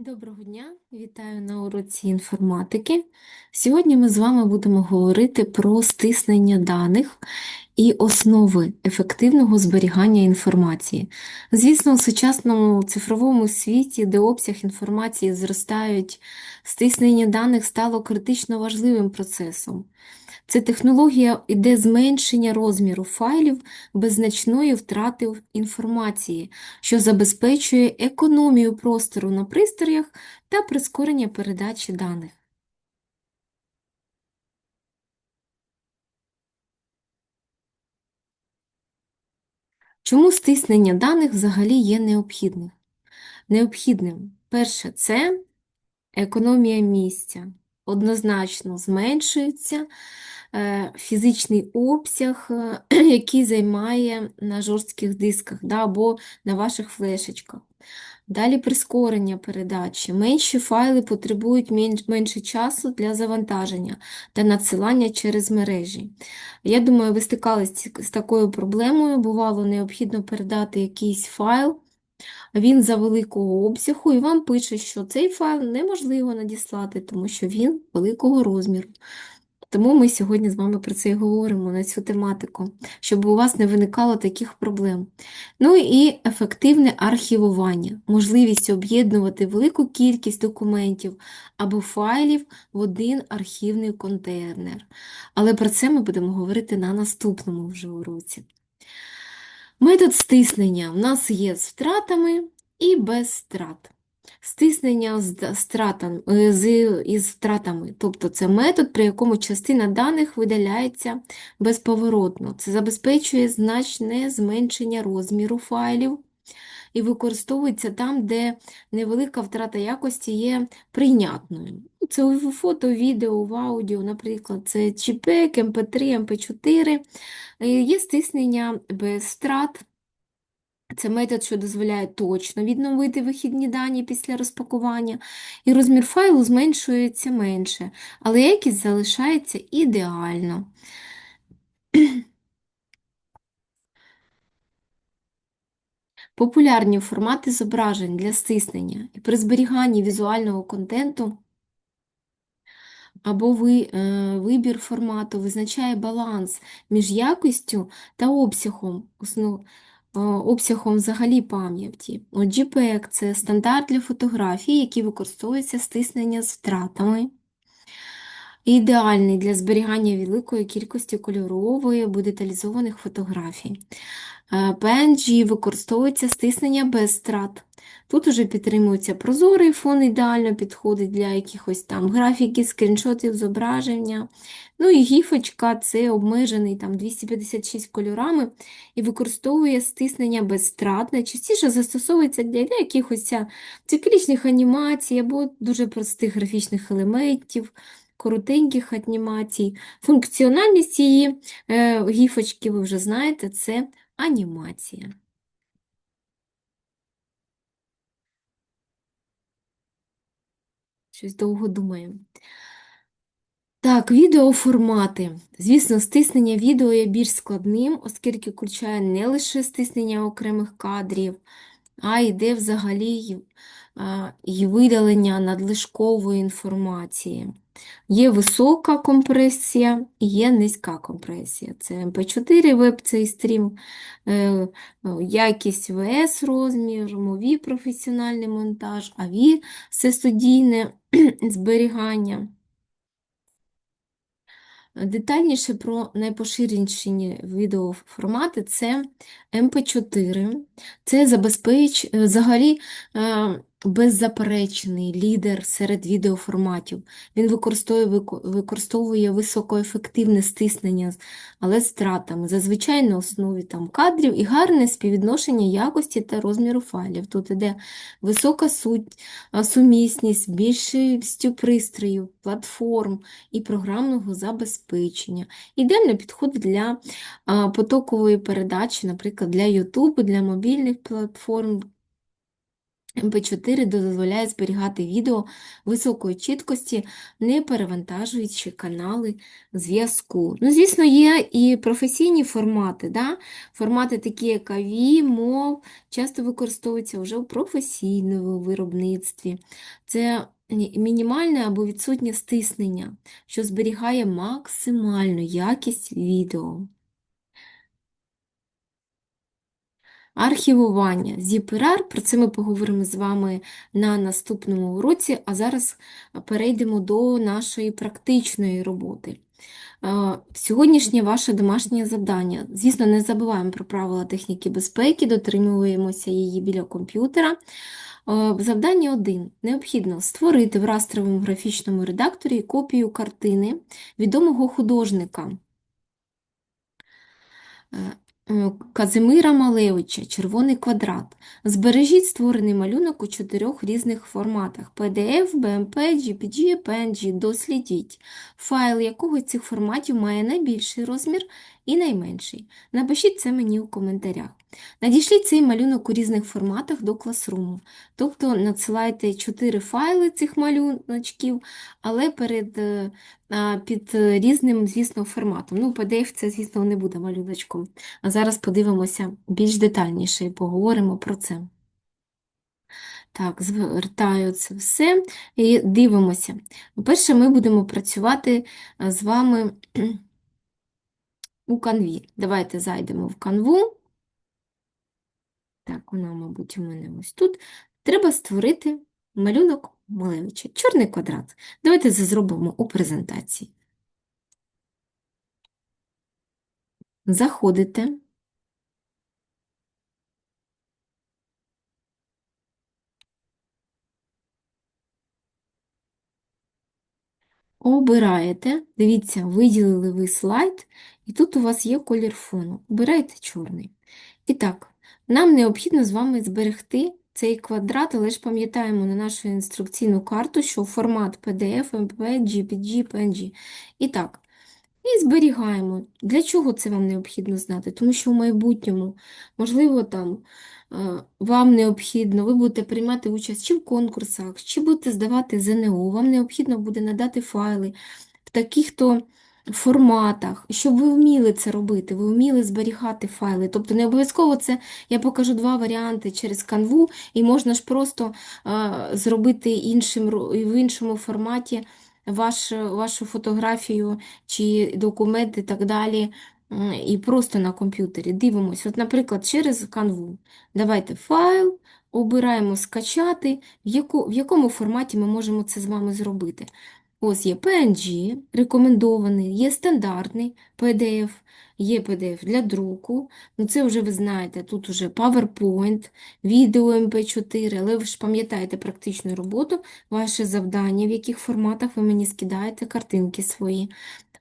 Доброго дня, вітаю на уроці інформатики. Сьогодні ми з вами будемо говорити про стиснення даних і основи ефективного зберігання інформації. Звісно, у сучасному цифровому світі, де обсяг інформації зростають, стиснення даних стало критично важливим процесом. Це технологія іде зменшення розміру файлів без значної втрати інформації, що забезпечує економію простору на пристроях та прискорення передачі даних. Чому стиснення даних взагалі є необхідним? Необхідним. Перше, це економія місця. Однозначно зменшується е, фізичний обсяг, е, який займає на жорстких дисках да, або на ваших флешечках. Далі прискорення передачі. Менші файли потребують менш, менше часу для завантаження та надсилання через мережі. Я думаю, ви стикалися з такою проблемою, бувало необхідно передати якийсь файл, він за великого обсягу, і вам пише, що цей файл неможливо надіслати, тому що він великого розміру. Тому ми сьогодні з вами про це і говоримо на цю тематику, щоб у вас не виникало таких проблем. Ну і ефективне архівування, можливість об'єднувати велику кількість документів або файлів в один архівний контейнер. Але про це ми будемо говорити на наступному вже уроці. Метод стиснення в нас є з втратами і без втрат. Стиснення з стратами, е, з, із втратами, тобто це метод, при якому частина даних видаляється безповоротно. Це забезпечує значне зменшення розміру файлів і використовується там, де невелика втрата якості є прийнятною. Це у фото, відео, в аудіо, наприклад, це JPEG, MP3, MP4. Є стиснення без втрат. Це метод, що дозволяє точно відновити вихідні дані після розпакування, і розмір файлу зменшується менше, але якість залишається ідеально. Популярні формати зображень для стиснення і при зберіганні візуального контенту або ви, е, вибір формату визначає баланс між якістю та обсягом основ, обсягом взагалі пам'яті. От JPEG – це стандарт для фотографій, які використовуються стиснення з втратами. Ідеальний для зберігання великої кількості кольорової або деталізованих фотографій. Е, PNG використовується стиснення без страт. Тут уже підтримується прозорий фон, ідеально підходить для якихось там графіки, скріншотів, зображення. Ну і гіфочка це обмежений там 256 кольорами і використовує стиснення без страт. Найчастіше застосовується для якихось циклічних анімацій або дуже простих графічних елементів. Коротеньких анімацій. Функціональність цієї е, гіфочки, ви вже знаєте, це анімація. Щось довго думаю. Так, відеоформати. Звісно, стиснення відео є більш складним, оскільки включає не лише стиснення окремих кадрів, а йде взагалі і видалення надлишкової інформації. Є висока компресія є низька компресія. Це MP4 веб, цей стрім, е, якість ВС розмір, мові професіональний монтаж, АВІ все зберігання. Детальніше про найпоширеніші відеоформати це MP4, це забезпеч, взагалі е, беззаперечний лідер серед відеоформатів. Він використовує використовує високоефективне стиснення, але з втратами, зазвичай на основі там, кадрів і гарне співвідношення якості та розміру файлів. Тут іде висока суть, сумісність, більшістю пристроїв, платформ і програмного забезпечення. Ідеально підходить для потокової передачі, наприклад, для YouTube, для мобільних платформ MP4 дозволяє зберігати відео високої чіткості, не перевантажуючи канали зв'язку. Ну, звісно, є і професійні формати. Да? Формати такі, як AV, MOV, часто використовуються вже у професійному виробництві. Це мінімальне або відсутнє стиснення, що зберігає максимальну якість відео. Архівування ZipRR, про це ми поговоримо з вами на наступному уроці, а зараз перейдемо до нашої практичної роботи. Е, Сьогоднішнє ваше домашнє завдання. Звісно, не забуваємо про правила техніки безпеки, дотримуємося її біля комп'ютера. Е, Завдання 1. Необхідно створити в растровому графічному редакторі копію картини відомого художника. Е, Казимира Малевича «Червоний квадрат». Збережіть створений малюнок у чотирьох різних форматах: PDF, BMP, GPG, PNG. Дослідіть. Файл якого з цих форматів має найбільший розмір і найменший. Напишіть це мені у коментарях. Надішліть цей малюнок у різних форматах до класруму. Тобто надсилайте 4 файли цих малюночків, але перед, е, під різним, звісно, форматом. Ну, PDF це, звісно, не буде малюночком. А зараз подивимося більш детальніше і поговоримо про це. Так, звертаю це все і дивимося. По-перше, ми будемо працювати з вами у канві. Давайте зайдемо в канву. Так, вона, мабуть, у мене ось тут. Треба створити малюнок Малевича. Чорний квадрат. Давайте це зробимо у презентації. Заходите. Обираєте, дивіться, виділили ви слайд, і тут у вас є колір фону. Обирайте чорний. І так, нам необхідно з вами зберегти цей квадрат, але ж пам'ятаємо на нашу інструкційну карту, що формат PDF, MP, GPG, PNG. І так, і зберігаємо. Для чого це вам необхідно знати? Тому що в майбутньому, можливо, там е, вам необхідно, ви будете приймати участь чи в конкурсах, чи будете здавати ЗНО, вам необхідно буде надати файли в таких-то форматах, щоб ви вміли це робити, ви вміли зберігати файли. Тобто не обов'язково це я покажу два варіанти через канву, і можна ж просто а, зробити іншим, в іншому форматі ваш, вашу фотографію чи документ і так далі. І просто на комп'ютері. Дивимось, от, наприклад, через канву. Давайте файл, обираємо скачати, в, яку, в якому форматі ми можемо це з вами зробити. Ось є PNG, рекомендований, є стандартний PDF, є PDF для друку. Ну Це вже ви знаєте, тут вже PowerPoint, відео MP4, але ви ж пам'ятаєте практичну роботу, ваше завдання, в яких форматах ви мені скидаєте картинки свої.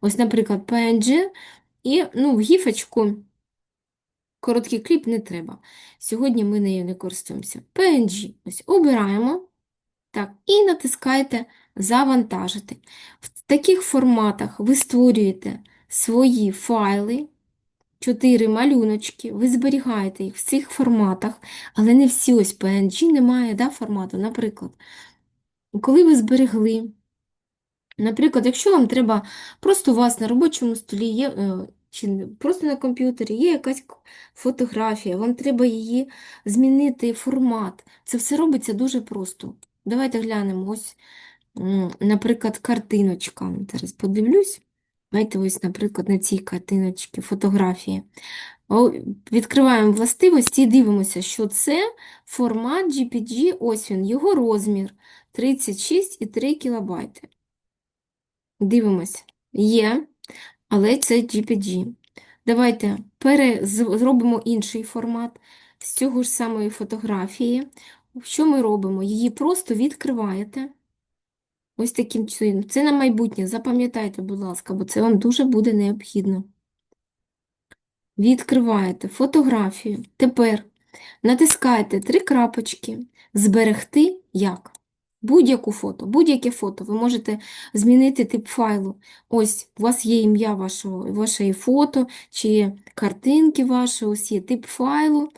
Ось, наприклад, PNG і ну, в гіфочку. Короткий кліп не треба. Сьогодні ми нею не користуємося. PNG. Ось обираємо. Так, і натискаєте Завантажити. В таких форматах ви створюєте свої файли, чотири малюночки, ви зберігаєте їх в цих форматах, але не всі ось PNG немає да, формату. Наприклад, коли ви зберегли, наприклад, якщо вам треба, просто у вас на робочому столі є, е, чи просто на комп'ютері є якась фотографія, вам треба її змінити формат. Це все робиться дуже просто. Давайте глянемо ось наприклад, картиночка. Зараз подивлюсь. Давайте ось, наприклад, на цій картиночці фотографії. Відкриваємо властивості і дивимося, що це формат GPG, ось він, його розмір 36,3 кБ. Дивимося, є, але це GPG. Давайте зробимо інший формат з цього ж самої фотографії. Що ми робимо? Її просто відкриваєте. Ось таким чином. Це на майбутнє. Запам'ятайте, будь ласка, бо це вам дуже буде необхідно. Відкриваєте фотографію. Тепер натискаєте три крапочки. Зберегти як? Будь-яку фото, будь-яке фото. Ви можете змінити тип файлу. Ось у вас є ім'я вашого, вашої фото чи картинки вашої, ось є тип файлу.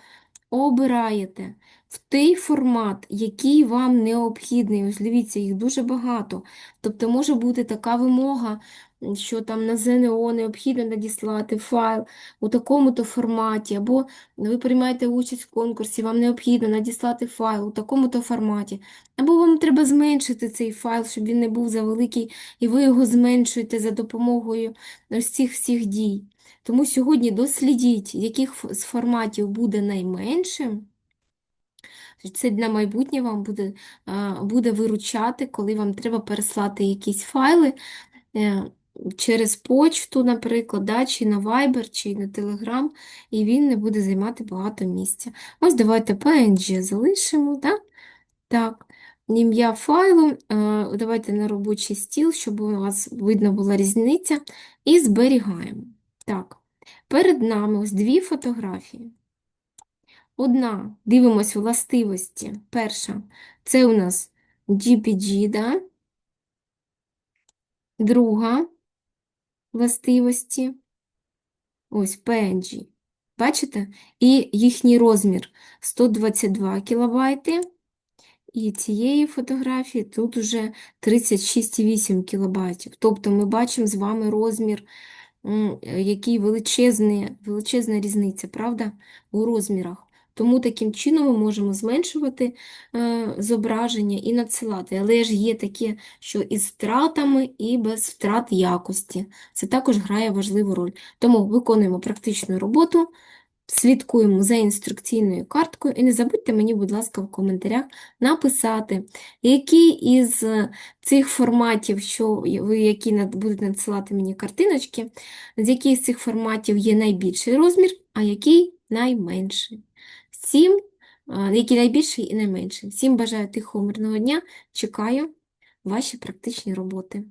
Обираєте. в той формат, який вам необхідний. Ось дивіться, їх дуже багато. Тобто може бути така вимога, що там на ЗНО необхідно надіслати файл у такому-то форматі, або ви приймаєте участь в конкурсі, вам необхідно надіслати файл у такому-то форматі, або вам треба зменшити цей файл, щоб він не був завеликий, і ви його зменшуєте за допомогою ось цих всіх дій. Тому сьогодні дослідіть, яких з форматів буде найменшим. Це для майбутнього вам буде, буде виручати, коли вам треба переслати якісь файли е, через почту, наприклад, да, чи на Viber, чи на Telegram, і він не буде займати багато місця. Ось давайте PNG залишимо. Да? Так, ім'я файлу, е, давайте на робочий стіл, щоб у вас видно була різниця, і зберігаємо. Так, перед нами ось дві фотографії. Одна, дивимось властивості. Перша, це у нас GPG, да? Друга властивості, ось PNG. Бачите? І їхній розмір 122 кілобайти. І цієї фотографії тут уже 36,8 кілобайтів. Тобто ми бачимо з вами розмір, який величезний, величезна різниця, правда, у розмірах. Тому таким чином ми можемо зменшувати е, зображення і надсилати. Але ж є таке, що із втратами і без втрат якості. Це також грає важливу роль. Тому виконуємо практичну роботу, слідкуємо за інструкційною карткою і не забудьте мені, будь ласка, в коментарях написати, який із е, цих форматів, що ви які будете надсилати мені картиночки, з яких з цих форматів є найбільший розмір, а який найменший. Всім, які який найбільший і найменший. Всім бажаю тихого мирного дня, чекаю ваші практичні роботи.